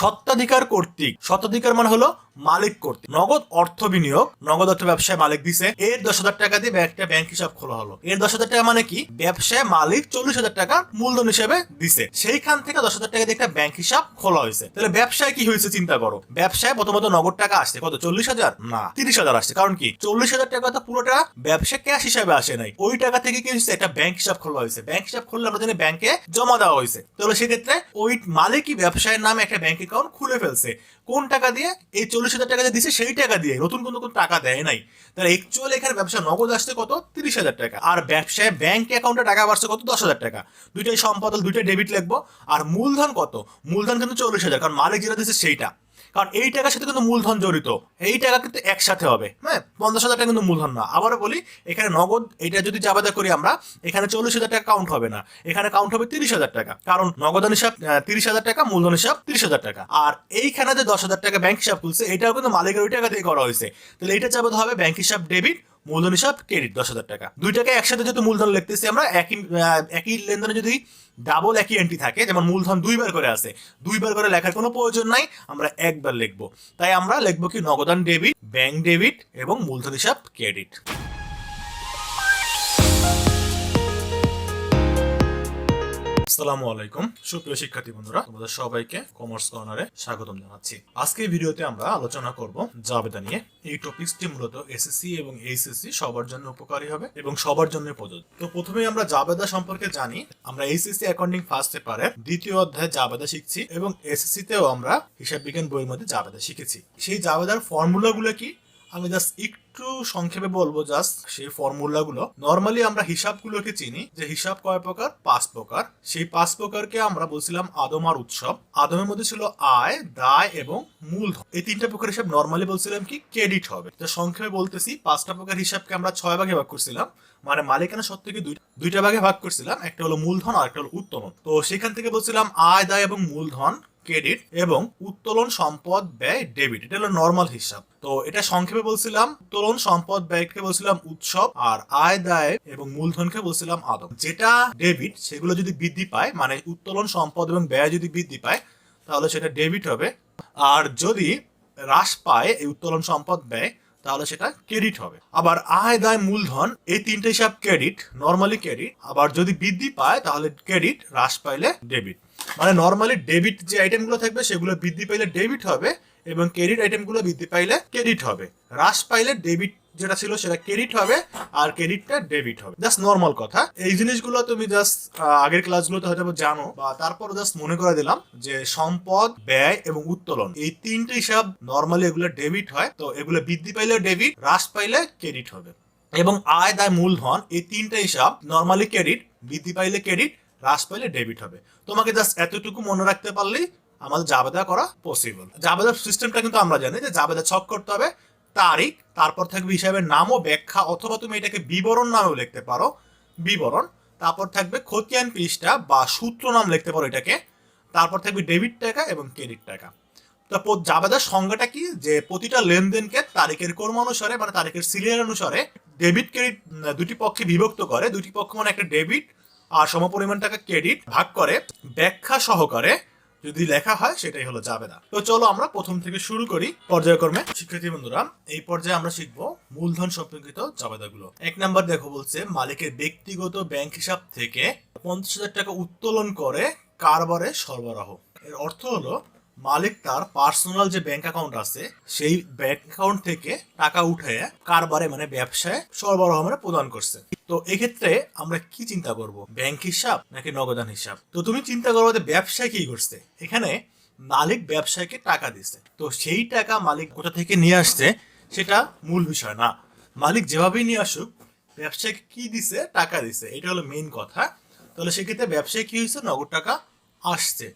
সত্ত্বাধিকার কর্তৃক। সত্ত্বাধিকার মানে হলো মালিক কর্তৃক। নগদ অর্থ বিনিয়োগ, নগদ অর্থ ব্যবসায় মালিক দিছে, এর দশ হাজার টাকা দিয়ে একটা ব্যাংক হিসাব খোলা হলো। এর দশ হাজার টাকা মানে কি? ব্যবসায় মালিক চল্লিশ হাজার টাকা মূলধন হিসেবে দিছে। সেইখান থেকে দশ হাজার টাকা দিয়ে একটা ব্যাংক হিসাব খোলা হয়েছে। তাহলে ব্যবসায় কি হয়েছে চিন্তা করো? ব্যবসায় প্রথমত নগদ টাকা আসছে। কত? চল্লিশ হাজার? না, তিরিশ হাজার আসছে। কারণ কি? চল্লিশ হাজার টাকা তো পুরোটা ব্যবসা ক্যাশ হিসাবে আসে নাই। ওই টাকা থেকে কি হয়েছে? একটা ব্যাংক হিসাব খোলা হয়েছে। ব্যাংক হিসাব খুললে আমরা জানি ব্যাংকে জমা দেওয়া হয়েছে। তাহলে সেক্ষেত্রে ওই মালিকই ব্যবসায়ের নামে একটা ব্যাংক অ্যাকাউন্ট খুলে ফেলছে। কোন টাকা দিয়ে? এই চল্লিশ হাজার টাকা যে দিছে, সেই টাকা দিয়ে। নতুন কোনো কোনো টাকা দেয় নাই। তাহলে অ্যাকচুয়ালি এখানে ব্যবসা নগদ আসছে কত? তিরিশ হাজার টাকা। আর ব্যবসায় ব্যাংক অ্যাকাউন্টে টাকা বাড়ছে কত? দশ হাজার টাকা। দুইটাই সম্পদ দুইটাই ডেবিট লাগবো আর মূলধন কত? মূলধন কিন্তু চল্লিশ হাজার, কারণ মালিক যেটা দিচ্ছে সেইটা। কারণ এই টাকার সাথে কিন্তু মূলধন জড়িত। এই টাকা কিন্তু একসাথে হবে। হ্যাঁ পঞ্চাশ হাজার টাকা কিন্তু মূলধন না। আবারও বলি, এখানে নগদ, এটা যদি জাবাদা করি আমরা, এখানে চল্লিশ হাজার টাকা কাউন্ট হবে না। এখানে কাউন্ট হবে তিরিশ হাজার টাকা। কারণ নগদান হিসাব তিরিশ হাজার টাকা, মূলধন হিসাব তিরিশ হাজার টাকা। আর এইখানে যে দশ হাজার টাকা ব্যাংক হিসাব খুলছে, এটাও কিন্তু মালিকের ওই টাকা দিয়ে করা হয়েছে। তাহলে এটা জাবাদ হবে ব্যাংক হিসাব ডেবিট মূলধন হিসাব ক্রেডিট দশ হাজার টাকা। দুই টাকা একসাথে যেহেতু মূলধন লিখতেছি আমরা, একই একই লেনদেনে যদি ডাবল একই এন্ট্রি থাকে, যেমন মূলধন দুইবার করে আসে দুইবার করে লেখার কোনো প্রয়োজন নাই, আমরা একবার লিখব। তাই আমরা লিখব কি নগদান ডেবিট ব্যাংক ডেবিট এবং মূলধন হিসাব ক্রেডিট আসসালামু আলাইকুম। সুপ্রিয় শিক্ষার্থী বন্ধুরা, তোমাদের সবাইকে কমার্স কর্নারে স্বাগতম জানাচ্ছি। আজকে ভিডিওতে আমরা আলোচনা করব জাবেদা নিয়ে। এই টপিকসটি মূলত এসএসসি এবং এইচএসসি সবার জন্য উপকারী হবে এবং সবার জন্য প্রযোজ্য। তো প্রথমেই আমরা জাবেদা সম্পর্কে জানি। আমরা এইচএসসি অ্যাকাউন্টিং ফার্স্ট পেপারে দ্বিতীয় অধ্যায়ে জাবেদা শিখছি এবং এসএসসি তেও আমরা হিসাব বিজ্ঞান বইয়ের মধ্যে জাবেদা শিখেছি। সেই জাবেদার ফর্মুলাগুলো কি? আমি জাস্ট একটু সংক্ষেপে বলব জাস্ট সেই ফর্মুলাগুলো নর্মালি আমরা হিসাবগুলোকে চিনি, যে হিসাব কয় প্রকার? পাঁচ প্রকার। সেই পাঁচ প্রকারকে আমরা বলছিলাম আদম আর উৎসব। আদমের মধ্যে ছিল আয়, দায় এবং মূলধন। এই তিনটা প্রকার হিসাব নর্মালি বলছিলাম কি ক্রেডিট হবে। তো সংক্ষেপে বলতেছি, পাঁচটা প্রকার হিসাবকে আমরা ছয় ভাগে ভাগ করছিলাম। মানে মালিকানা সত্ত্বকে দুই দুইটা ভাগে ভাগ করছিলাম। একটা হলো মূলধন আর একটা হলো উত্তোলন তো সেখান থেকে বলছিলাম আয়, দায় এবং মূলধন। ক্রেডিট এবং উত্তোলন সম্পদ ব্যয় ডেবিট, এটা হলো নর্মাল হিসাব। তো এটা সংক্ষেপে বলছিলাম, উত্তোলন সম্পদ ব্যয়কে বলছিলাম উৎসব আর আয়, দায় এবং মূলধনকে বলছিলাম আদম। যেটা ডেবিট, সেগুলো যদি বৃদ্ধি পায় মানে উত্তোলন সম্পদ এবং ব্যয় যদি বৃদ্ধি পায়, তাহলে সেটা ডেবিট হবে। আর যদি হ্রাস পায় এই উত্তোলন সম্পদ ব্যয় তাহলে সেটা ক্রেডিট হবে। আবার আয় দায় মূলধন, এই তিনটে হিসাব ক্রেডিট নর্মালি ক্রেডিট। আবার যদি বৃদ্ধি পায়, তাহলে ক্রেডিট, হ্রাস পাইলে ডেবিট মানে নর্মালি ডেবিট যে আইটেমগুলো থাকবে, সেগুলো বৃদ্ধি পাইলে ডেবিট হবে এবং ক্রেডিট আইটেমগুলো বৃদ্ধি পাইলে ক্রেডিট হবে। হ্রাস পাইলে ডেবিট যেটা ছিল সেটা ক্রেডিট হবে আর ক্রেডিটটা ডেবিট হবে। জাস্ট নর্মাল কথা। এই জিনিসগুলো তুমি জাস্ট আগের ক্লাসগুলোতে হয়তো জানো বা তারপর জাস্ট মনে করে দিলাম যে সম্পদ, ব্যয় এবং উত্তোলন এই তিনটে হিসাব নর্মালি এগুলো ডেবিট হয়। তো এগুলো বৃদ্ধি পাইলে ডেবিট হ্রাস পাইলে ক্রেডিট হবে। এবং আয়, দায় মূলধন এই তিনটে হিসাব নর্মালি ক্রেডিট বৃদ্ধি পাইলে ক্রেডিট হ্রাস পাইলে ডেবিট হবে। তোমাকে জাস্ট এতটুকু মনে রাখতে পারলেই আমাদের জাবেদা করা পসিবল জাবেদার সিস্টেমটা কিন্তু আমরা জানি যে জাবেদা ছক করতে হবে। তারিখ, তারপর থাকবে হিসাবের নাম ও ব্যাখ্যা, অথবা তুমি এটাকে বিবরণ নামেও লিখতে পারো। বিবরণ, তারপর থাকবে খতিয়ান পৃষ্ঠা বা সূত্র নাম লিখতে পারো এটাকে। তারপর থাকবে ডেবিট টাকা এবং ক্রেডিট টাকা। তারপর জাবেদার সংজ্ঞাটা কি? যে প্রতিটা লেনদেনকে তারিখের কর্ম অনুসারে মানে তারিখের সিরিয়াল অনুসারে ডেবিট, ক্রেডিট দুটি পক্ষে বিভক্ত করে। দুটি পক্ষ মানে একটা ডেবিট আর সমপরিমাণ টাকা ক্রেডিট ভাগ করে ব্যাখ্যা সহকারে যদি লেখা হয়, সেটাই হলো জাবেদা তো চলো আমরা প্রথম থেকে শুরু করি পর্যায়ক্রমে। শিক্ষার্থী বন্ধুরা, এই পর্যায়ে আমরা শিখব মূলধন সম্পর্কিত জাবেদাগুলো এক নাম্বার দেখো বলছে, মালিকের ব্যক্তিগত ব্যাংক হিসাব থেকে পঞ্চাশ হাজার টাকা উত্তোলন করে কারবারে সরবরাহ। এর অর্থ হলো, মালিক তার পার্সোনাল যে ব্যাংক অ্যাকাউন্ট আছে, সেই ব্যাংক অ্যাকাউন্ট থেকে টাকা উঠে কারবারে মানে ব্যবসায় সরবরাহ মানে প্রদান করছে। তো এক্ষেত্রে আমরা কি চিন্তা করব? ব্যাংক হিসাব নাকি নগদান হিসাব? তো তুমি চিন্তা করব যে ব্যবসায় কি করছে? এখানে মালিক ব্যবসায়ীকে টাকা দিচ্ছে তো সেই টাকা মালিক কোথা থেকে নিয়ে আসছে সেটা মূল বিষয় না। মালিক যেভাবেই নিয়ে আসুক, ব্যবসায়ীকে কি দিছে? টাকা দিছে। এটা হলো মেইন কথা। তাহলে সেক্ষেত্রে ব্যবসায় কি হয়েছে? নগদ টাকা আসছে।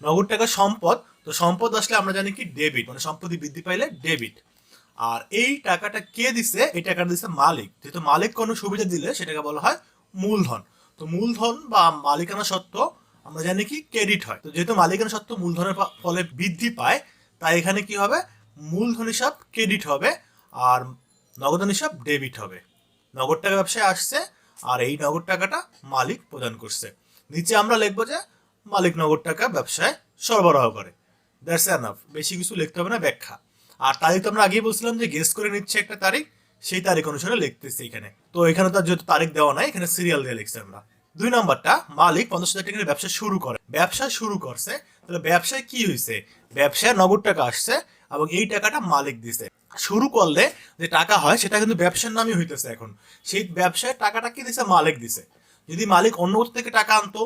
নগদ টাকা সম্পদ। তো সম্পদ আসলে আমরা জানি কি? ডেবিট মানে সম্পত্তি বৃদ্ধি পাইলে ডেবিট আর এই টাকাটা কে দিছে? এই টাকাটা দিছে মালিক। যেহেতু মালিক কোনো সুবিধা দিলে সেটাকে বলা হয় মূলধন। তো মূলধন বা মালিকানা সত্ত্ব আমরা জানি কি ক্রেডিট হয়। তো যেহেতু মালিকানা সত্ত্ব মূলধনের ফলে বৃদ্ধি পায়, তাই এখানে কি হবে? মূলধন হিসাব ক্রেডিট হবে আর নগদান হিসাব ডেবিট হবে। নগদ টাকা ব্যবসায় আসছে আর এই নগদ টাকাটা মালিক প্রদান করছে। নিচে আমরা লিখব যে মালিক নগদ টাকা ব্যবসায় সরবরাহ করে। দ্যাটস এনাফ বেশি কিছু লিখতে হবে না, ব্যাখ্যা। আর তারিখ তো আমরা আগেই বলছিলাম যে গেস করে নিচ্ছে একটা তারিখ, সেই তারিখ অনুসারে লিখতেছি এখানে। তো এখানে তো যেহেতু তারিখ দেওয়া নাই, এখানে সিরিয়াল দিয়ে লিখছি আমরা। দুই নম্বরটা, মালিক পঞ্চাশ হাজার টাকা ব্যবসা শুরু করে। ব্যবসা শুরু করছে, তাহলে ব্যবসায় কি হয়েছে ব্যবসায় নগদ টাকা আসছে এবং এই টাকাটা মালিক দিছে। শুরু করলে যে টাকা হয়, সেটা কিন্তু ব্যবসার নামই হইতেছে এখন। সেই ব্যবসায় টাকাটা কি দিছে? মালিক দিছে। যদি মালিক অন্য কোথাও থেকে টাকা আনতো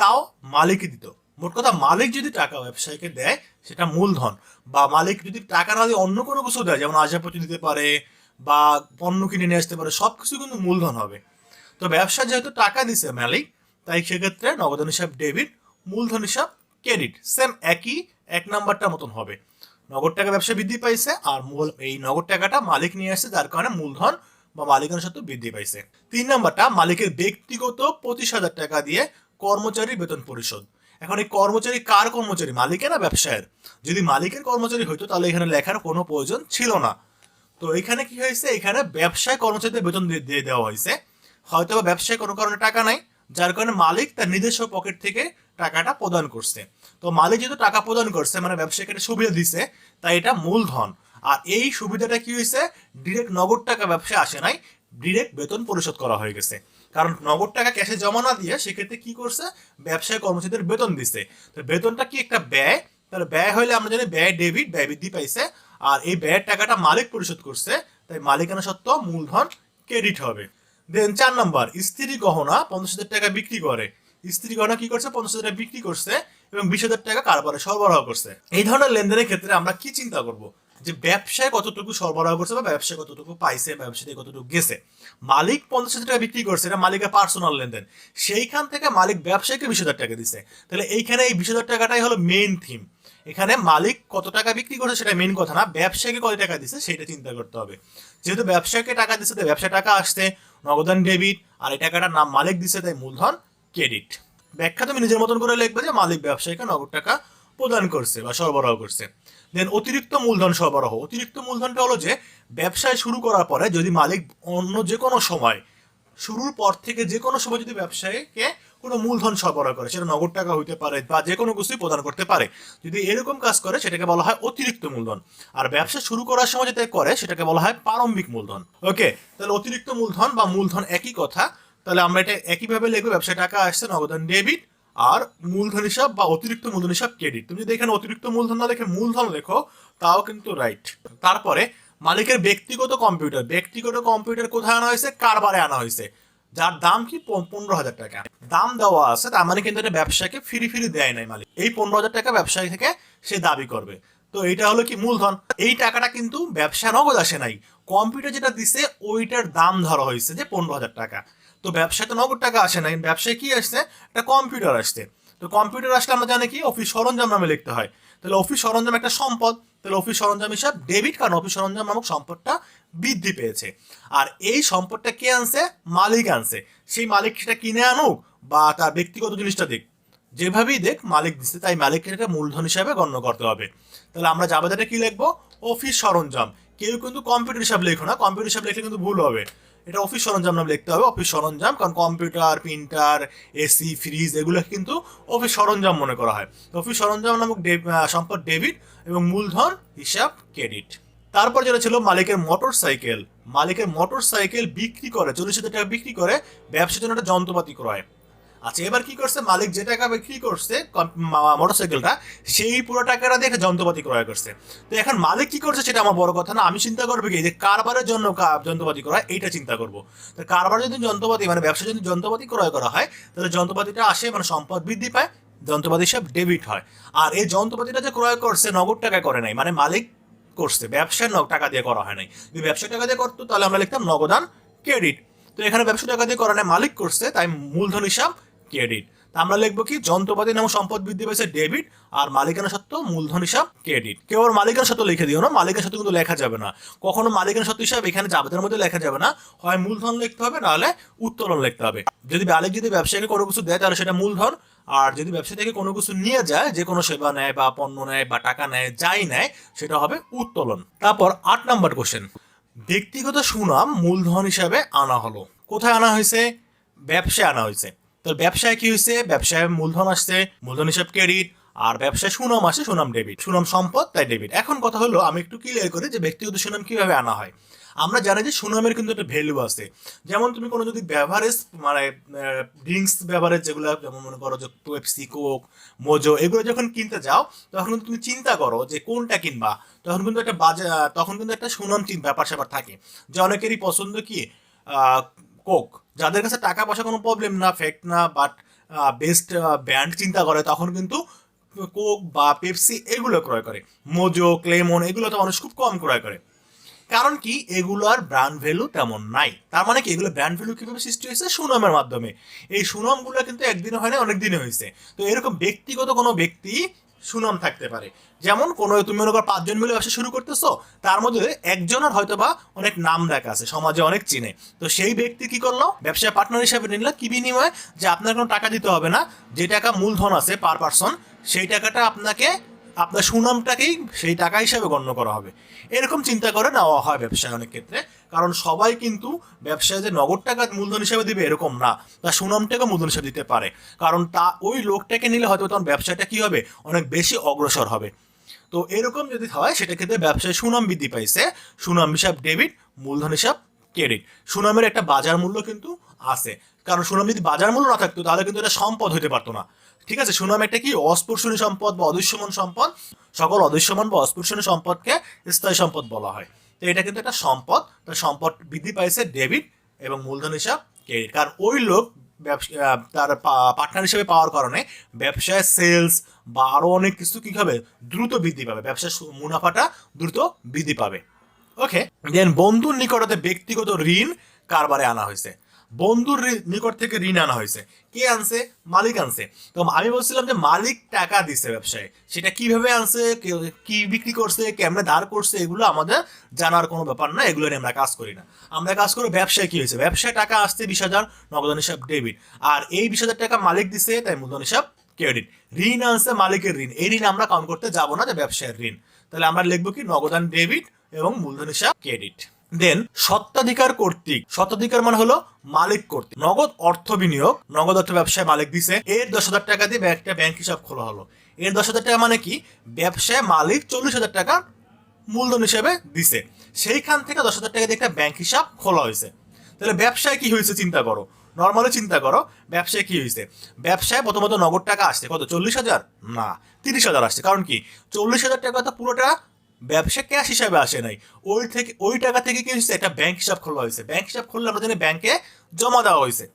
তাও মালিকই দিত। মোট কথা মালিক যদি টাকা ব্যবসায়ীকে দেয়, সেটা মূলধন। বা মালিক যদি টাকা না দিয়ে অন্য কোনো কিছু দেয়, যেমন আসবাবপত্র দিতে পারে বা পণ্য কিনে নিয়ে আসতে পারে সব কিছু কিন্তু মূলধন হবে। তো ব্যবসা যেহেতু টাকা দিছে মালিক, তাই সেক্ষেত্রে নগদান হিসাব ডেবিট, মূলধন হিসাব ক্রেডিট সেম একই, এক নাম্বারটার মতন হবে। নগদ টাকা ব্যবসা বৃদ্ধি পাইছে, আর মূল এই নগদ টাকাটা মালিক নিয়ে আসছে, যার কারণে মূলধন বা মালিকানা সত্ত্ব বৃদ্ধি পাইছে। তিন নাম্বারটা, মালিকের ব্যক্তিগত পঁচিশ হাজার টাকা দিয়ে কর্মচারী বেতন পরিশোধ। এখন এই কর্মচারী কার কর্মচারী? মালিকের না ব্যবসায়ের? যদি মালিকের কর্মচারী হইতো, তাহলে এখানে লেখার কোনো প্রয়োজন ছিল না। তো এখানে কি হয়েছে? এখানে ব্যবসায় কর্মচারীদের বেতন দিয়ে দেওয়া হয়েছে। হয়তো বা ব্যবসায় কোনো কারণে টাকা নাই, যার কারণে মালিক তার নিজস্ব পকেট থেকে টাকাটা প্রদান করছে। তো মালিক যেহেতু টাকা প্রদান করছে মানে ব্যবসায়ীকে সুবিধা দিছে, তাই এটা মূলধন। আর এই সুবিধাটা কি হয়েছে? ডিরেক্ট নগদ টাকা ব্যবসায় আসে নাই ডিরেক্ট বেতন পরিশোধ করা হয়ে গেছে। কারণ নগদ টাকা ক্যাশে জমা না দিয়ে সেক্ষেত্রে কি করছে? ব্যবসায় কর্মচারীদের বেতন দিছে। তো বেতনটা কি একটা ব্যয়? তাহলে ব্যয় হলে আমরা জানি ব্যয় ডেবিট, ব্যয় বৃদ্ধি পাইছে। আর এই ব্যয়ের টাকাটা মালিক পরিশোধ করছে। তাই মালিকানা সত্ত্ব মূলধন ক্রেডিট হবে। দেন চার নাম্বার, স্ত্রী গহনা পঞ্চাশ হাজার টাকা বিক্রি করে। স্ত্রী গহনা কি করছে? পঞ্চাশ হাজার টাকা বিক্রি করছে এবং বিশ হাজার টাকা কারবারে সরবরাহ করছে। এই ধরনের লেনদেনের ক্ষেত্রে আমরা কি চিন্তা করব? যে ব্যবসায় কতটুকু সরবরাহ করছে বা ব্যবসায় কতটুকু পাইছে ব্যবসা থেকে কতটুকু গেছে। মালিক পঞ্চাশ হাজার টাকা বিক্রি করছে, এটা মালিকের পার্সোনাল লেনদেন। সেইখান থেকে মালিক ব্যবসায়ীকে বিশ হাজার টাকা দিছে। তাহলে এইখানে এই বিশ হাজার টাকাটাই হলো মেইন থিম এখানে মালিক কত টাকা বিক্রি করছে সেটা মেইন কথা না, ব্যবসায়ীকে কত টাকা দিছে সেটা চিন্তা করতে হবে। যেহেতু ব্যবসায়ীকে টাকা দিচ্ছে তাই ব্যবসা টাকা আসছে নগদান ডেবিট আর এই টাকাটার নাম মালিক দিচ্ছে তাই মূলধন ক্রেডিট ব্যাখ্যা তুমি নিজের মতন করে লিখবে যে মালিক ব্যবসায়ীকে নগদ টাকা প্রদান করছে বা সরবরাহ করছে। দেন অতিরিক্ত মূলধন সরবরাহ। অতিরিক্ত মূলধনটা হলো যে, ব্যবসায় শুরু করার পরে যদি মালিক অন্য যে কোনো সময়, শুরুর পর থেকে যে কোনো সময় যদি ব্যবসায়ীকে কোনো মূলধন সরবরাহ করে, সেটা নগদ টাকা হইতে পারে বা যে কোনো কিছুই প্রদান করতে পারে, যদি এরকম কাজ করে, সেটাকে বলা হয় অতিরিক্ত মূলধন। আর ব্যবসা শুরু করার সময় যেটা করে, সেটাকে বলা হয় প্রারম্ভিক মূলধন। ওকে তাহলে অতিরিক্ত মূলধন বা মূলধন একই কথা, তাহলে আমরা এটা একইভাবে লিখব, ব্যবসায় টাকা আসছে নগদান ডেবিট আর মূলধন হিসাব বা অতিরিক্ত মূলধন হিসাব ক্রেডিট তুমি যদি এখানে অতিরিক্ত মূলধন না লিখে মূলধন লেখো, তাও কিন্তু রাইট তারপরে মালিকের ব্যক্তিগত কম্পিউটার ব্যক্তিগত কম্পিউটার কোথায় আনা হয়েছে? কারবারে আনা হয়েছে। যার দাম কি পনেরো হাজার টাকা। দাম দেওয়া আছে, তার মানে কিন্তু এটা ব্যবসাকে ফিরি ফ্রি দেয় নাই মালিক। এই পনেরো হাজার টাকা ব্যবসায়ী থেকে সে দাবি করবে। তো এইটা হলো কি মূলধন? এই টাকাটা কিন্তু ব্যবসা নগদ আসে নাই। কম্পিউটার যেটা দিছে, ওইটার দাম ধরা হয়েছে যে পনেরো হাজার টাকা। তো ব্যবসায় তো নগদ টাকা আসে নাই। ব্যবসায় কি আসছে? একটা কম্পিউটার আসছে। তো কম্পিউটার আসলে আমরা জানি কি? অফিস সরঞ্জাম নামে লিখতে হয়। তাহলে অফিস সরঞ্জাম একটা সম্পদ। তাহলে অফিস সরঞ্জাম হিসাব ডেবিট কারণ অফিস সরঞ্জাম নামক সম্পদটা বৃদ্ধি পেয়েছে। আর এই সম্পদটা কে আনছে? মালিক আনছে। সেই মালিক সেটা কিনে আনুক বা তার ব্যক্তিগত জিনিসটা দিক। যেভাবেই দেখ মালিক দিচ্ছে তাই মালিককে এটা মূলধন হিসাবে গণ্য করতে হবে। তাহলে আমরা জাবেদাটা কি লিখব? অফিস সরঞ্জাম। কেউ কিন্তু কম্পিউটার হিসাব লেখো না। কম্পিউটার হিসাব লিখলে কিন্তু ভুল হবে। এটা অফিস সরঞ্জাম নামে লিখতে হবে অফিস সরঞ্জাম, কারণ কম্পিউটার প্রিন্টার এসি ফ্রিজ এগুলো কিন্তু অফিস সরঞ্জাম মনে করা হয়। অফিস সরঞ্জাম নামক সম্পদ ডেবিট এবং মূলধন, হিসাব ক্রেডিট তারপর যেটা ছিল মালিকের মোটর সাইকেল মালিকের মোটর সাইকেল বিক্রি করে, চল্লিশ হাজার টাকা বিক্রি করে, ব্যবসার জন্য একটা যন্ত্রপাতি ক্রয়। আচ্ছা এবার কি করছে? মালিক যে টাকা বিক্রি করছে মোটরসাইকেলটা, সেই পুরো টাকাটা দিয়ে একটা যন্ত্রপাতি ক্রয় করছে। তো এখন মালিক কি করছে সেটা আমার বড় কথা না, আমি চিন্তা করব কি যে কারবারের জন্য যন্ত্রপাতি ক্রয়, এইটা চিন্তা করব। তো কারবার যদি যন্ত্রপাতি মানে ব্যবসা যদি যন্ত্রপাতি ক্রয় করা হয়, তাহলে যন্ত্রপাতিটা আসে মানে সম্পদ বৃদ্ধি পায়, যন্ত্রপাতি সব ডেবিট হয়। আর এই যন্ত্রপাতিটা যে ক্রয় করছে, নগদ টাকায় করে নাই মানে মালিক করছে ব্যবসায় নগ- টাকা দিয়ে করা হয় নাই। যদি ব্যবসা টাকা দিয়ে করতো, তাহলে আমরা লিখতাম নগদান ক্রেডিট। তো এখানে ব্যবসা টাকা দিয়ে করা নাই, মালিক করছে, তাই মূলধন হিসাব ক্রেডিট। তা আমরা লিখব কি? যন্ত্রপাতি নামক সম্পদ বৃদ্ধি পেয়েছে ডেবিট আর মালিকানা সত্ত্ব মূলধন হিসাব ক্রেডিট। কেউ আর মালিকানা সত্ত্ব লিখে দিও না, মালিকানা সত্ত্ব কিন্তু লেখা যাবে না। কখনো মালিকানা সত্ত্ব হিসাব এখানে জাবেদের মধ্যে লেখা যাবে না। হয় মূলধন লিখতে হবে, নাহলে উত্তোলন লিখতে হবে। যদি মালিক যদি ব্যবসায়ীকে কোনো কিছু দেয়, তাহলে সেটা মূলধন। আর যদি ব্যবসা থেকে কোনো কিছু নিয়ে যায়, যে কোনো সেবা নেয় বা পণ্য নেয় বা টাকা নেয়, যাই নেয়, সেটা হবে উত্তোলন। তারপর আট নাম্বার কোশ্চেন ব্যক্তিগত সুনাম মূলধন হিসাবে আনা হলো। কোথায় আনা হয়েছে? ব্যবসায় আনা হয়েছে। তো ব্যবসায় কি হয়েছে? ব্যবসায় মূলধন আসছে, মূলধন হিসাব ক্রেডিট আর ব্যবসায় সুনাম আসে, সুনাম ডেবিট সুনাম সম্পদ, তাই ডেবিট এখন কথা হলো, আমি একটু ক্লিয়ার করি যে ব্যক্তিগত সুনাম কীভাবে আনা হয়। আমরা জানি যে সুনামের কিন্তু একটা ভ্যালু আছে। যেমন তুমি কোনো যদি বেভারেজ মানে ড্রিঙ্কস বেভারেজ যেগুলো, যেমন মনে করো যে পেপসি কোক মোজো এগুলো যখন কিনতে যাও, তখন কিন্তু তুমি চিন্তা করো যে কোনটা কিনবা। তখন কিন্তু একটা বাজার তখন কিন্তু একটা সুনাম ব্যাপার স্যাপার থাকে। যে অনেকেরই পছন্দ কি? কোক। যাদের কাছে টাকা পয়সা কোনো প্রবলেম না ফেক্ট না বাট বেস্ট ব্র্যান্ড চিন্তা করে, তখন কিন্তু কোক বা পেপসি এগুলো ক্রয় করে। মোজো, ক্লেমন এগুলো তো মানুষ খুব কম ক্রয় করে। কারণ কি? এগুলোর ব্র্যান্ড ভ্যালু তেমন নাই। তার মানে কি? এগুলো ব্র্যান্ড ভ্যালু কীভাবে সৃষ্টি হয়েছে? সুনামের মাধ্যমে। এই সুনামগুলো কিন্তু একদিনে হয় না অনেক দিনে হয়েছে। তো এরকম ব্যক্তিগত কোনো ব্যক্তি সুনাম থাকতে পারে। যেমন কোনো তুমি মনে করো পাঁচজন মিলে ব্যবসা শুরু করতেছো, তার মধ্যে একজনের হয়তো বা অনেক নাম দেখা আছে, সমাজে অনেক চিনে। তো সেই ব্যক্তি কি করল? ব্যবসায় পার্টনার হিসাবে নিল কি বিনিময়ে যে আপনার কোনো টাকা দিতে হবে না, যে টাকা মূলধন আছে পার পার্সন সেই টাকাটা আপনাকে আপনার সুনামটাকেই সেই টাকা হিসাবে গণ্য করা হবে। এরকম চিন্তা করে নেওয়া হয় ব্যবসায় অনেক ক্ষেত্রে। কারণ সবাই কিন্তু ব্যবসায় যে নগদ টাকা মূলধন হিসাবে দিবে এরকম না। তার সুনামটাকে মূলধন হিসাবে দিতে পারে। কারণ তা ওই লোকটাকে নিলে হয়তো তখন ব্যবসাটা কি হবে? অনেক বেশি অগ্রসর হবে। তো এরকম যদি হয়, সেটা ক্ষেত্রে ব্যবসায় সুনাম বৃদ্ধি পাইছে। সুনাম হিসাব ডেবিট, মূলধন হিসাব ক্রেডিট। সুনামের একটা বাজার মূল্য কিন্তু আছে। কারণ সুনাম যদি বাজার মূল্য না থাকতো, তাহলে কিন্তু এটা সম্পদ হতে পারতো না। ঠিক আছে সুনাম একটা কি? অস্পর্শনীয় সম্পদ বা অদৃশ্যমান সম্পদ। সকল অদৃশ্যমান বা অস্পর্শনীয় সম্পদকে স্থায়ী সম্পদ বলা হয়। তো এটা কিন্তু একটা সম্পদ। তার সম্পদ বৃদ্ধি পাইছে ডেবিট এবং মূলধন হিসাব ক্রেডিট কারণ ওই লোক তার পার্টনার হিসেবে পাওয়ার কারণে ব্যবসায় সেলস বা আরও অনেক কিছু কী হবে দ্রুত বৃদ্ধি পাবে। ব্যবসার মুনাফাটা দ্রুত বৃদ্ধি পাবে। ওকে দেন বন্ধুর নিকটতে ব্যক্তিগত ঋণ কারবারে আনা হয়েছে। বন্ধুর নিকট থেকে ঋণ আনা হয়েছে। কে আনছে? মালিক আনছে। তো আমি বলছিলাম যে মালিক টাকা দিছে ব্যবসায়। সেটা কীভাবে আনছে? কি বিক্রি করছে? কেমনে ধার করছে? এগুলো আমাদের জানার কোনো ব্যাপার না, এগুলো নিয়ে আমরা কাজ করি না। আমরা কাজ করি ব্যবসায় কি হয়েছে? ব্যবসায় টাকা আসছে বিশ হাজার নগদান হিসাব ডেবিট। আর এই বিশ হাজার টাকা মালিক দিছে, তাই মূলধন হিসাব ক্রেডিট। ঋণ আনছে মালিকের ঋণ। এই ঋণ আমরা কাউন্ট করতে যাব না যে ব্যবসায়ের ঋণ। তাহলে আমরা লিখব কি? নগদান ডেবিট এবং মূলধন হিসাব ক্রেডিট। দেন সত্ত্বাধিকার কর্তৃক। সত্ত্বাধিকার মানে হলো মালিক কর্তৃক। নগদ অর্থ বিনিয়োগ, নগদ অর্থ ব্যবসায় মালিক দিছে, এর দশ হাজার টাকা দিয়ে একটা ব্যাংক হিসাব খোলা হলো। এর দশ হাজার টাকা মানে কি? ব্যবসায় মালিক চল্লিশ হাজার টাকা মূলধন হিসেবে দিছে। সেইখান থেকে দশ হাজার টাকা দিয়ে একটা ব্যাংক হিসাব খোলা হয়েছে। তাহলে ব্যবসায় কি হয়েছে চিন্তা করো। নর্মালি চিন্তা করো, ব্যবসায় কি হয়েছে? ব্যবসায় প্রথমত নগদ টাকা আসছে। কত? চল্লিশ হাজার? না, তিরিশ হাজার আসছে। কারণ কি? চল্লিশ হাজার টাকা তো পুরোটা ব্যবসা ক্যাশ হিসাবে আসে নাই। ওই থেকে, ওই টাকা থেকে কি হয়েছে? একটা ব্যাংক হিসাব খোলা হয়েছে। ব্যাংক হিসাব খুললে আমরা জানি ব্যাংকে জমা দেওয়া হয়েছে।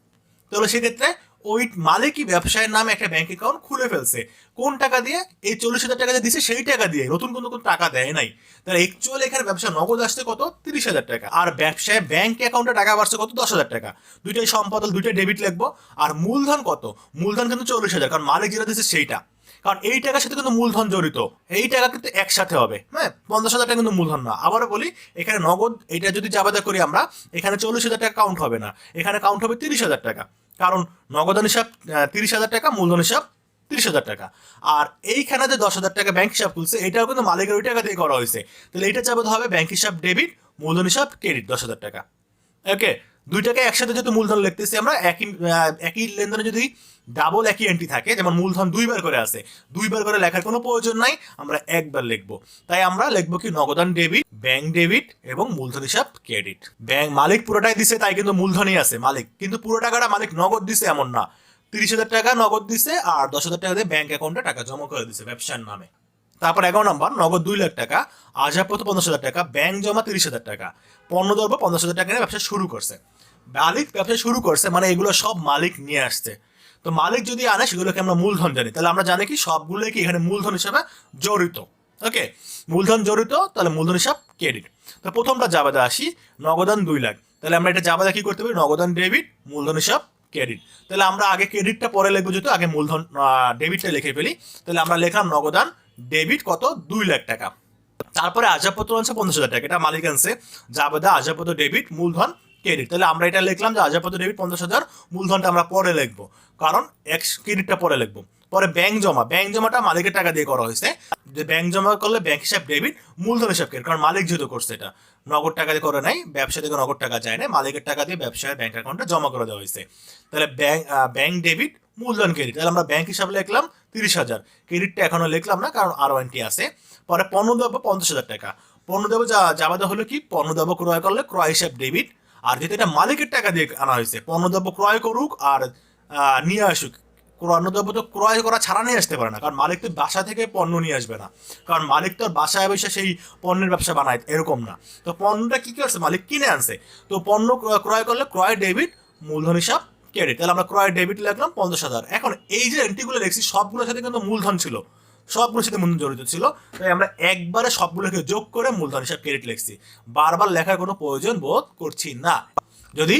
তাহলে সেক্ষেত্রে ওই মালিকই ব্যবসায়ের নামে একটা ব্যাংক অ্যাকাউন্ট খুলে ফেলছে। কোন টাকা দিয়ে? এই চল্লিশ হাজার টাকা দিয়ে দিছে, সেই টাকা দিয়ে। নতুন কোনো কোনো টাকা দেয় নাই। তাহলে অ্যাকচুয়ালি এখানে ব্যবসা নগদ আসছে কত? তিরিশ হাজার টাকা। আর ব্যবসায় ব্যাংক অ্যাকাউন্টে টাকা বাড়ছে কত? দশ হাজার টাকা। দুইটাই সম্পদ দুইটাই ডেবিট লিখব। আর মূলধন কত? মূলধন কিন্তু চল্লিশ হাজার। কারণ মালিক যেটা দিচ্ছে সেইটা। কারণ এই টাকার সাথে কিন্তু মূলধন জড়িত। এই টাকা কিন্তু একসাথে হবে। হ্যাঁ পঞ্চাশ হাজার টাকা কিন্তু মূলধন না। আবারও বলি, এখানে নগদ, এটা যদি জাবাদা করি আমরা, এখানে চল্লিশ হাজার টাকা কাউন্ট হবে না। এখানে কাউন্ট হবে তিরিশ হাজার টাকা। কারণ নগদান হিসাব তিরিশ হাজার টাকা, মূলধন হিসাব তিরিশ হাজার টাকা। আর এইখানে যে দশ হাজার টাকা ব্যাংক হিসাব খুলছে, এটাও কিন্তু মালিকের ওই টাকা দিয়ে করা হয়েছে। তাহলে এটা চাপাতে হবে ব্যাংক হিসাব ডেবিট মূলধন হিসাব ক্রেডিট দশ হাজার টাকা। ওকে দুইটাকে একসাথে যেহেতু মূলধন লিখতেছি, আমরা একই একই লেনদেনে যদি ডাবল একই এন্ট্রি থাকে, যেমন মূলধন দুইবার করে আছে, দুইবার করে লেখার কোনো প্রয়োজন নাই, আমরা একবার লিখব। তাই আমরা লিখব কি নগদান ডেবিট ব্যাংক ডেবিট এবং মূলধন হিসাব ক্রেডিট ব্যাংক মালিক পুরোটাই দিছে, তাই কিন্তু মূলধনই আছে মালিক। কিন্তু পুরো টাকাটা মালিক নগদ দিছে এমন না। তিরিশ হাজার টাকা নগদ দিছে, আর দশ হাজার টাকা দিয়ে ব্যাংক অ্যাকাউন্টে টাকা জমা করে দিছে, ব্যবসার নামে। তারপর এগারো নম্বর, নগদ দুই লাখ টাকা আজাপত্র পঞ্চাশ হাজার টাকা ব্যাংক জমা তিরিশ হাজার টাকা। পণ্য দ্রব্য পঞ্চাশ হাজার টাকা নিয়ে ব্যবসা শুরু করছে। মালিক ব্যবসা শুরু করছে মানে এগুলো সব মালিক নিয়ে আসছে। তো মালিক যদি আনে, সেগুলোকে আমরা মূলধন জানি। তাহলে আমরা জানি কি সবগুলোই কি এখানে মূলধন হিসাবে জড়িত। ওকে? মূলধন জড়িত, তাহলে মূলধন হিসাব ক্রেডিট তো প্রথমটা জাবাদা আসি, নগদান দুই লাখ। তাহলে আমরা এটা জাবাদা কি করতে পারি? নগদান ডেবিট মূলধন হিসাব ক্রেডিট তাহলে আমরা আগে ক্রেডিটটা পরে লিখব যেহেতু, আগে মূলধন ডেবিটটা লিখে ফেলি। তাহলে আমরা লেখলাম নগদান ডেবিট কত? দুই লাখ টাকা। তারপরে আজাবপত্র আনছে পঞ্চাশ হাজার টাকা। এটা মালিক আনছে। জাবেদা আজাবপত্র ডেবিট, মূলধন ক্রেডিট তাহলে আমরা এটা লিখলাম যে আজাবপত্র ডেবিট পঞ্চাশ হাজার, মূলধনটা আমরা পরে লিখব। কারণ এক্স ক্রেডিটটা পরে লিখব। পরে ব্যাংক জমা। ব্যাংক জমাটা মালিকের টাকা দিয়ে করা হয়েছে। যে ব্যাংক জমা করলে ব্যাংক হিসাব ডেবিট মূলধন হিসাব ক্রেডিট কারণ মালিক যেহেতু করছে এটা। নগদ টাকা দিয়ে করে নাই, ব্যবসা থেকে নগদ টাকা যায় না মালিকের টাকা দিয়ে ব্যবসায় ব্যাংক অ্যাকাউন্টে জমা করে দেওয়া হয়েছে। তাহলে ব্যাংক ব্যাংক ডেবিট মূলধন ক্রেডিট তাহলে আমরা ব্যাংক হিসাবে লিখলাম। তিরিশ হাজার। ক্রেডিটটা এখনও লিখলাম না, কারণ আর ওয়ানটি আছে। পরে পণ্য দ্রব্য পঞ্চাশ হাজার টাকা। পণ্য দ্রব্য যা যাবাদা হলো কি? পণ্য দ্রব্য ক্রয় করলে ক্রয় হিসাব ডেবিট আর যেহেতু এটা মালিকের টাকা দিয়ে আনা হয়েছে, পণ্য দ্রব্য ক্রয় করুক আর নিয়ে আসুক। পণ্য দ্রব্য তো ক্রয় করা ছাড়া নিয়ে আসতে পারে না, কারণ মালিক তো বাসা থেকে পণ্য নিয়ে আসবে না। কারণ মালিক তো বাসায় বসে সেই পণ্যের ব্যবসা বানায়, এরকম না। তো পণ্যটা কী করছে মালিক কিনে আনছে। তো পণ্য ক্রয় করলে ক্রয় ডেবিট মূলধন হিসাব ক্রেডিট তাহলে আমরা ক্রয় ডেবিট লিখলাম পঞ্চাশ হাজার। এখন এই যে এন্ট্রিগুলো দেখছি, সবগুলোর সাথে কিন্তু মূলধন ছিল। সবগুলোর সাথে মূলধন জড়িত ছিল। তাই আমরা একবারে সবগুলোকে যোগ করে মূলধন হিসাব ক্রেডিট লিখছি। বারবার লেখার কোনো প্রয়োজন বোধ করছি না। যদি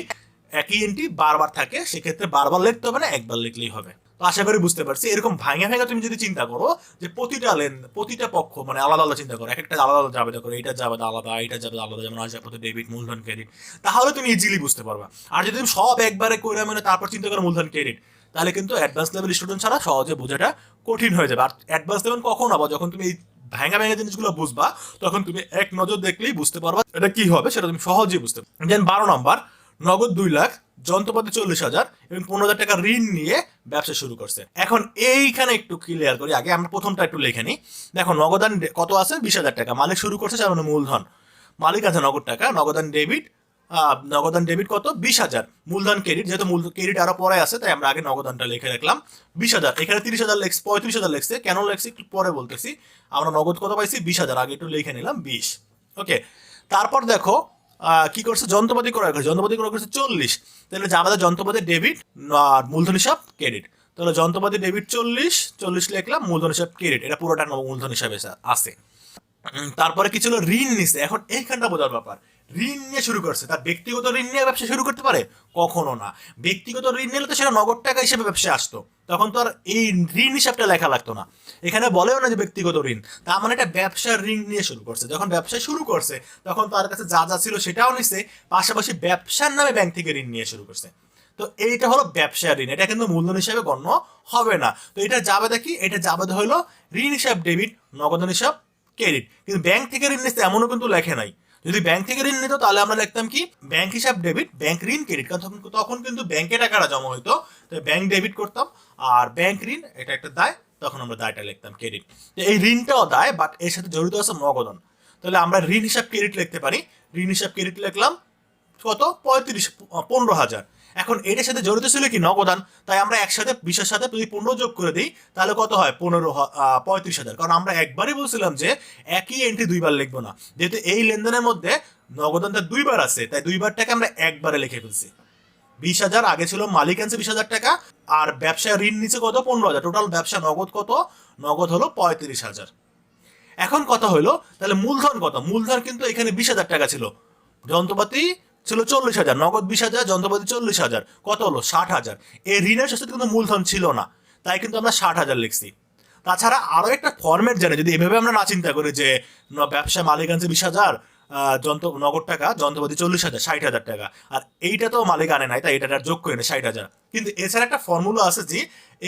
একই এন্ট্রি বারবার থাকে, সেক্ষেত্রে বারবার লিখতে হবে না, একবার লিখলেই হবে। আশা করি বুঝতে পারছি। এরকম ভাঙা ভাঙা তুমি যদি চিন্তা করো যে প্রতিটা লেন, প্রতিটা পক্ষ মানে আলাদা আলাদা চিন্তা করো এক একটা আলাদা আলাদা যাবে করো এটা যাবে আলাদা এটা যাবে আলাদা, যেমন আসবাবপত্র ডেবিট মূলধন ক্রেডিট তাহলে তুমি ইজিলি বুঝতে পারবা। আর যদি তুমি সব একবারে করে মানে তারপর চিন্তা করো মূলধন ক্রেডিট তাহলে কিন্তু অ্যাডভান্স লেভেল স্টুডেন্ট ছাড়া সহজে বোঝাটা কঠিন হয়ে যাবে। আর অ্যাডভান্স লেভেল কখন হবে? যখন তুমি এই ভেঙা ভেঙা জিনিসগুলো বুঝবা, তখন তুমি এক নজর দেখলেই বুঝতে পারবা এটা কি হবে, সেটা তুমি সহজেই বুঝতে পারবে। দেন বারো নম্বর নগদ দুই লাখ যন্ত্রপাতি চল্লিশ হাজার এবং পনেরো হাজার টাকা ঋণ নিয়ে ব্যবসা শুরু করছে। এখন এইখানে একটু ক্লিয়ার করি, আগে আমরা প্রথমটা একটু লিখে নিই। দেখো নগদান কত আছে? বিশ হাজার টাকা। মালিক শুরু করছে তার মানে মূলধন। মালিক আছে নগদ টাকা নগদান ডেবিট নগদান ডেবিট কত? বিশ হাজার। মূলধন ক্রেডিট যেহেতু মূল ক্রেডিট আরও পরে আছে, তাই আমরা আগে নগদানটা লিখে রাখলাম। বিশ হাজার। এখানে তিরিশ হাজার লেখছে, পঁয়ত্রিশ হাজার লেখছে। কেন লেখছি? একটু পরে বলতেছি। আমরা নগদ কত পাইছি? বিশ হাজার। আগে একটু লিখে নিলাম, বিশ। ওকে তারপর দেখো কি করছে? যন্ত্রপাতি ক্রয় করছে। যন্ত্রপাতি ক্রয় করছে চল্লিশ। তাহলে যা আমাদের যন্ত্রপাতি ডেবিট আর মূলধন হিসাব ক্রেডিট। তাহলে যন্ত্রপাতি ডেবিট চল্লিশ চল্লিশ লিখলাম, মূলধন হিসাব ক্রেডিট। এটা পুরোটা মূলধন হিসাবে আছে। তারপরে কি ছিল? ঋণ নিছে এখন এইখানটা বোঝার ব্যাপার। ঋণ নিয়ে শুরু করছে। তার ব্যক্তিগত ঋণ নিয়ে ব্যবসা শুরু করতে পারে? কখনো না। ব্যক্তিগত ঋণ নিলে তো সেটা নগদ টাকা হিসেবে ব্যবসা আসতো। তখন তো আর এই ঋণ হিসাবটা লেখা লাগতো না। এখানে বলেও না যে ব্যক্তিগত ঋণ। তার মানে এটা ব্যবসার ঋণ নিয়ে শুরু করছে। যখন ব্যবসা শুরু করছে, তখন তার কাছে যা যা ছিল সেটাও নিছে। পাশাপাশি ব্যবসার নামে ব্যাংক থেকে ঋণ নিয়ে শুরু করছে। তো এইটা হলো ব্যবসার ঋণ। এটা কিন্তু মূলধন হিসাবে গণ্য হবে না। তো এটা যাবে দেখি। এটা যাবে হলো ঋণ হিসাব, ডেবিট নগদন হিসাব, ক্রেডিট। কিন্তু ব্যাংক থেকে ঋণ নিতে এমনও কিন্তু লেখে নাই। যদি ব্যাংক থেকে ঋণ নিত, তাহলে আমরা লিখতাম কি? ব্যাংক হিসাব ডেবিট ব্যাংক ঋণ ক্রেডিট কারণ তখন তখন কিন্তু ব্যাংকে টাকাটা জমা হইতো। তো ব্যাংক ডেবিট করতাম। আর ব্যাংক ঋণ, এটা একটা দায়, তখন আমরা দায়টা লিখতাম ক্রেডিট তো এই ঋণটাও দায় বাট এর সাথে জড়িত আছে নগদন। তাহলে আমরা ঋণ হিসাব ক্রেডিট লিখতে পারি। ঋণ হিসাব ক্রেডিট লিখলাম কত? পঁয়ত্রিশ, পনেরো হাজার। এখন এটার সাথে জড়িত ছিল কি? নগদান। তাই আমরা একসাথে বিশের সাথে যদি পনেরো যোগ করে দিই, তাহলে কত হয়? পনেরো পঁয়ত্রিশ হাজার। কারণ আমরা একবারই বলছিলাম যে একই এন্ট্রি দুইবার লিখব না। যেহেতু এই লেনদেনের মধ্যে নগদানটা দুইবার আছে, তাই দুইবার টাকা আমরা একবারে লিখে ফেলছি। বিশ হাজার, আগে ছিল মালিক আনছে বিশ হাজার টাকা, আর ব্যবসায় ঋণ নিচে কত? পনেরো হাজার। টোটাল ব্যবসা নগদ কত? নগদ হলো পঁয়ত্রিশ হাজার। এখন কথা হলো তাহলে মূলধন কত? মূলধন কিন্তু এখানে বিশ হাজার টাকা ছিল। যন্ত্রপাতি ছিল চল্লিশ হাজার, নগদ বিশ হাজার, যন্ত্রপাতি চল্লিশ হাজার, কত হলো? ষাট হাজার। এই ঋণের সাথে কিন্তু মূলধন ছিল না, তাই কিন্তু আমরা ষাট হাজার লিখছি। তাছাড়া আরও একটা ফরম্যাট জানে, যদি এভাবে আমরা না চিন্তা করি যে ব্যবসা মালিক আনছে বিশ হাজার যন্ত্র, নগদ টাকা, যন্ত্রপাতি চল্লিশ হাজার, ষাট হাজার টাকা, আর এইটা তো মালিক আনে নাই, তাই এটা যোগ করে নেয় ষাট হাজার। কিন্তু এছাড়া একটা ফর্মুলা আছে যে,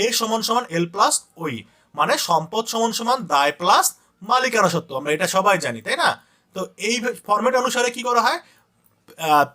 এ সমান সমান এল প্লাস ওই মানে সম্পদ সমান সমান দায় প্লাস মালিকানা সত্ত্ব আমরা এটা সবাই জানি, তাই না? তো এই ফর্মেট অনুসারে কি করা হয়?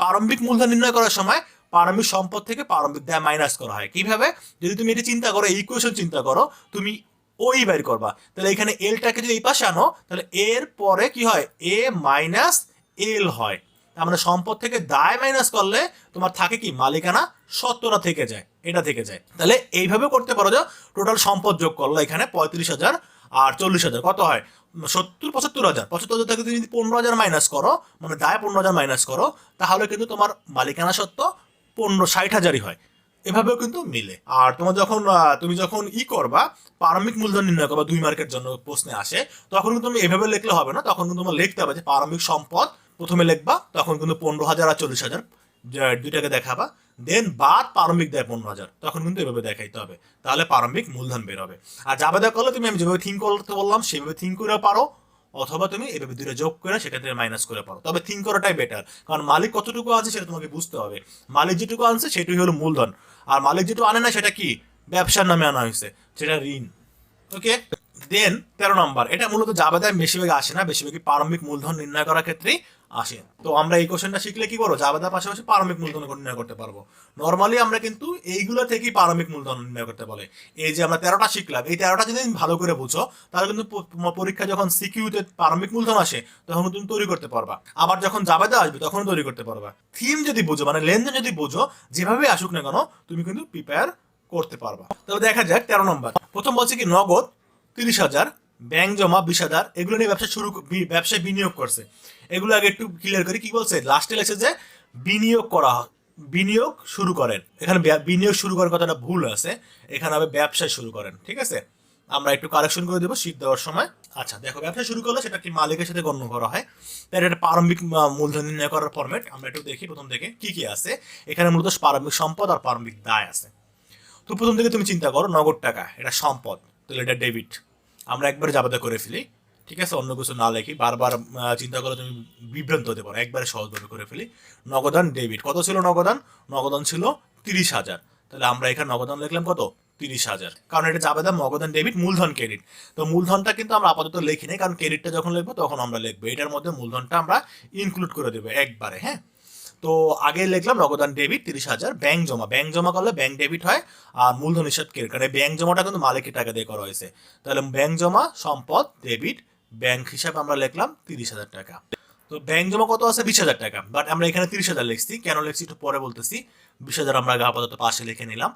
প্রারম্ভিক মূলধন নির্ণয় করার সময় প্রারম্ভিক সম্পদ থেকে প্রারম্ভিক দায় মাইনাস করা হয়। কীভাবে? যদি তুমি এটা চিন্তা করো ইকুয়েশন চিন্তা করো, তুমি ওই বের করবা। তাহলে এখানে এলটাকে যদি এই পাশে আনো, তাহলে এর পরে কি হয়? এ মাইনাস এল হয়। তার মানে সম্পদ থেকে দায় মাইনাস করলে তোমার থাকে কি? মালিকানা সত্তরা থেকে যায়, এটা থেকে যায়। তাহলে এইভাবে করতে পারো যে টোটাল সম্পদ যোগ করল এখানে পঁয়ত্রিশ হাজার আর চল্লিশ হাজার, কত হয়? সত্তর, পঁচাত্তর হাজার। পঁচাত্তর হাজার থেকে যদি পনেরো হাজার মাইনাস করো মানে দায় পনেরো হাজার মাইনাস করো, তাহলে কিন্তু তোমার মালিকানা সত্ত্ব পনেরো, ষাট হাজারই হয়। এভাবেও কিন্তু মিলে। আর তোমার যখন তুমি যখন ই করবা, প্রারম্ভিক মূলধন নির্ণয় করবা দুই মার্কের জন্য প্রশ্নে আসে, তখন কিন্তু তুমি এভাবে লিখলে হবে না, তখন কিন্তু তোমার লিখতে হবে যে প্রারম্ভিক সম্পদ প্রথমে লিখবা, তখন কিন্তু পনেরো হাজার আর চল্লিশ হাজার দুইটাকে দেখাবা। দেন বাদ প্রারম্ভিক দেয় পনেরো হাজার। তখন কিন্তু এভাবে দেখাইতে হবে। তাহলে প্রারম্ভিক মূলধন বের হবে। আর জাবেদা করলে তুমি আমি যেভাবে থিঙ্ক করতে বললাম, সেভাবে থিঙ্ক করে পারো। অথবা তুমি এভাবে দুটো যোগ করে সেক্ষেত্রে মাইনাস করে পারো। তবে থিঙ্ক করাটাই বেটার কারণ মালিক কতটুকু আছে সেটা তোমাকে বুঝতে হবে। মালিক যেটুকু আনছে সেটাই হলো মূলধন। আর মালিক যেটুকু আনে না সেটা কি? ব্যবসার নামে আনা হয়েছে। সেটা ঋণ। ওকে দেন তেরো নম্বর। এটা মূলত জাবেদায় বেশিরভাগ আসে না। বেশিরভাগই প্রারম্ভিক মূলধন নির্ণয় করার ক্ষেত্রেই আসে। তো আমরা এই কোশ্চেনটা শিখলে কি করব? জাবেদার পাশাপাশি পারমিক মূলধন নির্ণয় করতে পারব। নর্মালি আমরা কিন্তু এইগুলো থেকেই পারমিক মূলধন নির্ণয় করতে বলে। এই যে আমরা তেরোটা শিখলাম, এই তেরোটা যদি ভালো করে বুঝো, তাহলে কিন্তু পরীক্ষা যখন সিকিউতে পারমিক মূলধন আসে, তখন তুমি তৈরি করতে পারবা। আবার যখন জাবেদা আসবে তখন তৈরি করতে পারবা। থিম যদি বুঝো মানে লেনদেন যদি বুঝো, যেভাবে আসুক না কেন, তুমি কিন্তু প্রিপেয়ার করতে পারবা। তবে দেখা যাক, তেরো নম্বর। প্রথম বলছে কি, নগদ তিরিশ হাজার ব্যাংক জমা হাজার এগুলো নিয়ে ব্যবসা শুরু ব্যবসায় বিনিয়োগ করছে। এগুলো আগে একটু ক্লিয়ার করি, কি বলছে? লাস্টে লেগেছে যে, বিনিয়োগ করা বিনিয়োগ শুরু করেন। এখানে বিনিয়োগ শুরু করার কথাটা ভুল আছে, এখানে হবে ব্যবসা শুরু করেন, ঠিক আছে? আমরা একটু কারেকশন করে দেবো শীত দেওয়ার সময়। আচ্ছা দেখো, ব্যবসা শুরু করলে সেটা কি মালিকের সাথে গণ্য করা হয়? তাই এটা একটা প্রারম্ভিক মূলধন নির্ণয় করার ফরম্যাট আমরা একটু দেখি, প্রথম থেকে কি কি আছে। এখানে মূলত প্রারম্ভিক সম্পদ আর প্রারম্ভিক দায় আছে। তো প্রথম থেকে তুমি চিন্তা করো, নগদ টাকা, এটা সম্পদ, তাহলে এটা ডেবিট আমরা একবারে জাবেদা করে ফেলি, ঠিক আছে? অন্য কিছু না লেখি, বারবার চিন্তা করলে তুমি বিভ্রান্ত হতে পারো, একবারে সহজভাবে করে ফেলি। নগদান ডেবিট, কত ছিল নগদান? নগদান ছিল তিরিশ হাজার। তাহলে আমরা এখানে নগদান লিখলাম কত? তিরিশ হাজার। কারণ এটা জাবেদা নগদান ডেবিট, মূলধন ক্রেডিট। তো মূলধনটা কিন্তু আমরা আপাতত লিখি নাই, কারণ ক্রেডিটটা যখন লিখব তখন আমরা লিখব। এটার মধ্যে মূলধনটা আমরা ইনক্লুড করে দেবো একবারে হ্যাঁ? তো আগে লিখলাম নগদান ডেবিট তিরিশ হাজার, ব্যাংক জমা। ব্যাংক জমা করলে ব্যাংক ডেবিট হয় আর মূলধন হিসাব ক্রেডিট কারণ ব্যাংক জমাটা কিন্তু মালিকের টাকা দিয়ে করা হয়েছে। তাহলে ব্যাংক জমা, সম্পদ, ডেবিট, ব্যাংক হিসাবে আমরা লিখলাম তিরিশ হাজার টাকা। তো ব্যাংক জমা কত আছে? বিশ হাজার টাকা। বাট আমরা এখানে তিরিশ হাজার লিখছি। কেন লিখছি? একটু পরে বলতেছি। বিশ হাজার আমরা আপাতত পাশে লিখে নিলাম।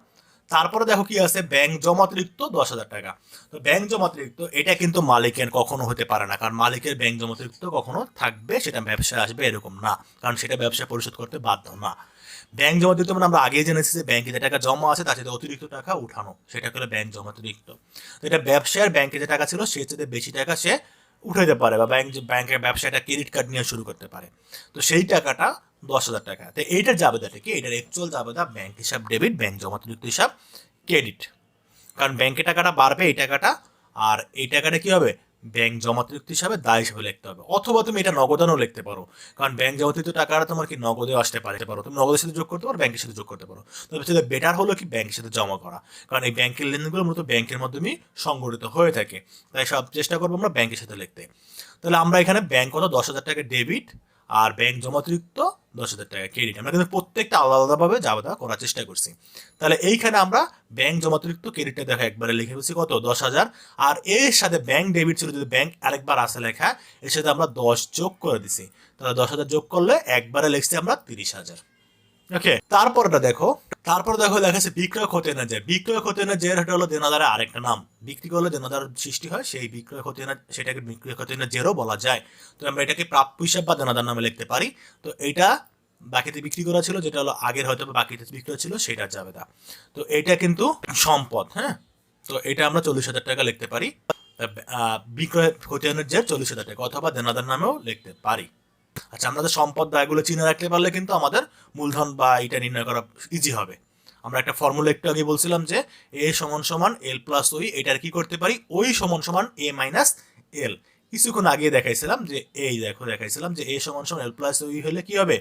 তারপরে দেখো কি আছে? ব্যাংক জমাতিরিক্ত দশ হাজার টাকা। তো ব্যাংক জমাতিরিক্ত এটা কিন্তু মালিকের কখনো হতে পারে না। কারণ মালিকের ব্যাংক জমাতিরিক্ত কখনো থাকবে, সেটা ব্যবসায় আসবে এরকম না। কারণ সেটা ব্যবসা পরিশোধ করতে বাধ্য না। ব্যাংক জমাতিরিক্ত মানে আমরা আগেই জেনেছি যে ব্যাংকে যে টাকা জমা আছে, তার সাথে অতিরিক্ত টাকা উঠানো। সেটা হলো ব্যাংক জমাতিরিক্ত তো এটা ব্যবসার ব্যাংকে যে টাকা ছিল, সে বেশি টাকা সে উঠাইতে পারে বা ব্যাংক ব্যাংকের ব্যবসাটা ক্রেডিট কার্ড নিয়ে শুরু করতে পারে। তো সেই টাকাটা দশ হাজার টাকা। তো এইটার জাবেদাটা কি এটার অ্যাকচুয়াল জাবেদা ব্যাংক হিসাব ডেবিট ব্যাংক জমাতিরিক্ত হিসাব ক্রেডিট কারণ ব্যাংকে টাকাটা বাড়বে, এই টাকাটা, আর এই টাকাটা কী হবে? ব্যাংক জমাতিরিক্ত হিসাবে দায় হিসাবে লিখতে হবে। অথবা তুমি এটা নগদানও লিখতে পারো। কারণ ব্যাংক জমাতিরিক্ত টাকাটা তোমার কি নগদেও আসতে পারতে পারো। তুমি নগদের সাথে যোগ করতে পারো, ব্যাংকের সাথে যোগ করতে পারো। তবে সেটা বেটার হলো কি ব্যাংকের সাথে জমা করা। কারণ এই ব্যাংকের লেনদেনগুলো মূলত ব্যাংকের মাধ্যমে সংগঠিত হয়ে থাকে। তাই সব চেষ্টা করব আমরা ব্যাংকের সাথে লিখতে। তাহলে আমরা এখানে ব্যাংক কত? দশ হাজার টাকা ডেবিট আর ব্যাংক জমা অতিরিক্ত দশ হাজার টাকা ক্রেডিট আমরা কিন্তু প্রত্যেকটা আলাদা আলাদাভাবে যাওয়া করার চেষ্টা করছি। তাহলে এইখানে আমরা ব্যাংক জমা অতিরিক্ত ক্রেডিটটা দেখা একবারে লিখে ফেলছি কত? দশ হাজার। আর এর সাথে ব্যাংক ডেবিট ছিল, যদি ব্যাংক আরেকবার আসে লেখা, এর সাথে আমরা দশ যোগ করে দিছি। তাহলে দশ হাজার যোগ করলে একবারে লিখছি আমরা তিরিশ হাজার। ওকে তারপরটা দেখো, তারপর দেখো বিক্রয় বিক্রয় হলো আরেকটা নাম। বিক্রি করলে সৃষ্টি হয়, সেই বিক্রয় সেটাকে বিক্রয় বলা যায়। তো আমরা এটাকে প্রাপ্য হিসাব বা নামে লিখতে পারি। তো এটা বাকিতে বিক্রি করা ছিল, যেটা হলো আগের হয়তো বাকিতে বিক্রি ছিল সেটা যাবে না তো এটা কিন্তু সম্পদ হ্যাঁ? তো এটা আমরা চল্লিশ হাজার টাকা লিখতে পারি। বিক্রয় খতিয়ানের যে চল্লিশ হাজার টাকা, অথবা দেনাদার নামেও লিখতে পারি। আচ্ছা আমাদের সম্পদ দায়গুলো চিনে রাখতে পারলে কিন্তু আমাদের মূলধন বা এটা নির্ণয় করা ইজি হবে। আমরা একটা ফর্মুলা একটু আগে বলছিলাম যে এ সমান সমান এল প্লাস ওই এটার কি করতে পারি? ওই সমান সমান এ মাইনাস এল কিছুক্ষণ আগে দেখাইছিলাম যে এই দেখো, দেখাইছিলাম যে এ সমান সমান এল প্লাস ওই হলে কি হবে?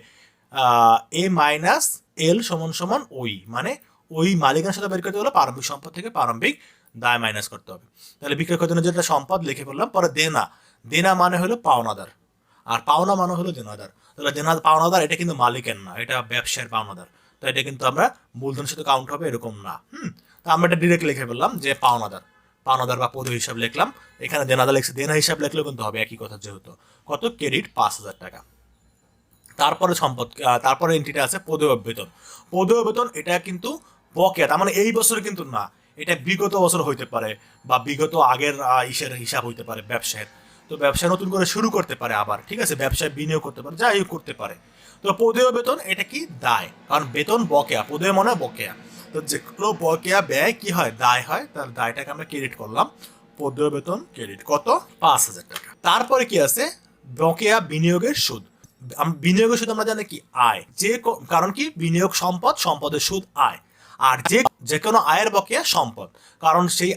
এ মাইনাস এল সমান সমান ওই মানে ওই মালিকানার সাথে বের করতে হলে প্রারম্ভিক সম্পদ থেকে প্রারম্ভিক দায় মাইনাস করতে হবে। তাহলে বিক্রয় খতিয়ানের যেটা সম্পদ লিখে ফেললাম পরে দেনা। দেনা মানে হলো পাওনাদার। আর পাওনা মানে হলো দেনাদার তাহলে দেনা পাওনাদার, এটা কিন্তু মালিকের না, এটা ব্যবসায়ের পাওনাদার। তো এটা কিন্তু আমরা মূলধনের সাথে কাউন্ট হবে এরকম না, হুম? তো আমরা এটা ডিরেক্ট লিখে ফেললাম যে পাওনাদার। পাওনাদার বা পদ হিসাব লিখলাম, এখানে দেনাদার লিখছে, দেনা হিসাব লিখলেও কিন্তু হবে একই কথা যেহেতু। কত? ক্রেডিট পাঁচ হাজার টাকা। তারপরে সম্পদ তারপরে এন্ট্রিটা আছে পদেয় বেতন পদেয় বেতন এটা কিন্তু বকেয়া, তার মানে এই বছর কিন্তু না, এটা বিগত বছর হইতে পারে বা বিগত আগের ইসের হিসাব হইতে পারে ব্যবসায়ের। তো ব্যবসা নতুন করে শুরু করতে পারে আবার, ঠিক আছে? ব্যবসায় বিনিয়োগ করতে পারে, যাই করতে পারে। তো পদেয় বেতন, এটা কি? দায়। কারণ বেতন বকেয়া পদেয় মানে বকেয়া। তো যেগুলো বকেয়া ব্যয় কি হয়? দায় হয় তার দায়টাকে আমরা ক্রেডিট করলাম। পদেয় বেতন ক্রেডিট কত? পাঁচ হাজার টাকা। তারপরে কি আছে? বকেয়া বিনিয়োগের সুদ। বিনিয়োগের সুদ আমরা জানি কি? আয়। যে কারণ কি? বিনিয়োগ সম্পদ, সম্পদের সুদ আয়। আর যে যে কোনো আয়ের বকেয়া সম্পদ। কারণ সেই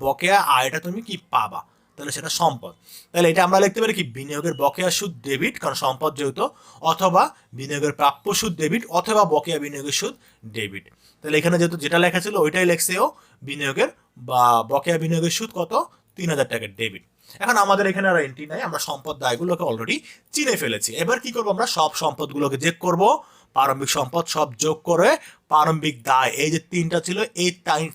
বকেয়া আয়টা তুমি কি? পাবা। তাহলে সেটা সম্পদ। তাহলে এটা আমরা লিখতে পারি কি? বিনিয়োগের বকেয়া সুদ ডেবিট, কারণ সম্পদ যেহেতু, অথবা বিনিয়োগের প্রাপ্য সুদ ডেবিট, অথবা বকেয়া বিনিয়োগের সুদ ডেবিট। তাহলে এখানে যেহেতু যেটা লেখা ছিল, ওইটাই লেখছেও বিনিয়োগের বা বকেয়া বিনিয়োগের সুদ কত? তিন হাজার টাকার ডেবিট। এখন আমাদের এখানে আর এন্ট্রি নাই, আমরা সম্পদ দায়গুলোকে অলরেডি চিনে ফেলেছি। এবার কি করব আমরা? সব সম্পদগুলোকে চেক করব, প্রারম্ভিক সম্পদ সব যোগ করে প্রারম্ভিক দায়, এই যে তিনটা ছিল, এই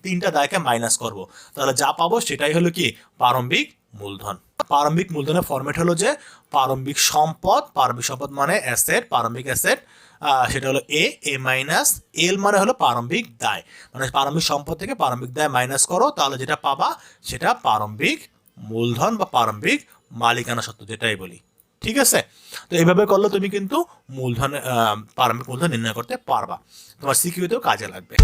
তিনটা দায়কে মাইনাস করব। তাহলে যা পাবো সেটাই হলো কি? প্রারম্ভিক মূলধন। প্রারম্ভিক মূলধনের ফরম্যাট হলো যে প্রারম্ভিক সম্পদ প্রারম্ভিক সম্পদ মানে অ্যাসেট প্রারম্ভিক অ্যাসেট সেটা হলো এ এ মাইনাস এল মানে হলো প্রারম্ভিক দায়। মানে প্রারম্ভিক সম্পদ থেকে প্রারম্ভিক দায় মাইনাস করো, তাহলে যেটা পাবা সেটা প্রারম্ভিক মূলধন বা প্রারম্ভিক মালিকানা সত্ত্ব যেটাই বলি। ঠিক আছে? তো এইভাবে করলে তুমি কিন্তু মূলধন প্রারম্ভিক মূলধন নির্ণয় করতে পারবা। তোমার সিকিউরিটিও কাজে লাগবে।